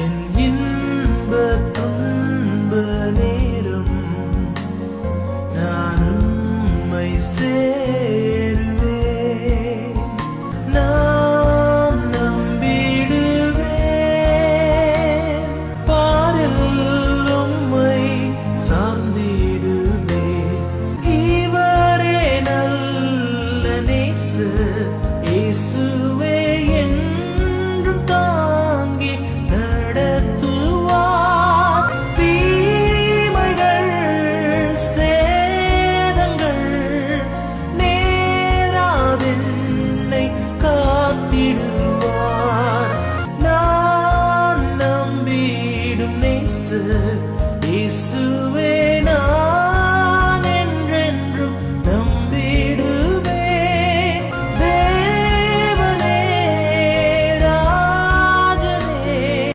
என் இன்ப துன்ப நேரம் நான் உம்மை சேருவேன். நான் நம்பிடுவேன். பாரில் உம்மை சார்ந்திடுவேன். இவரே நல்ல நேசு இயேசுவே. காத்திடுவார் நான் நம்பிடும் நேசு இயேசு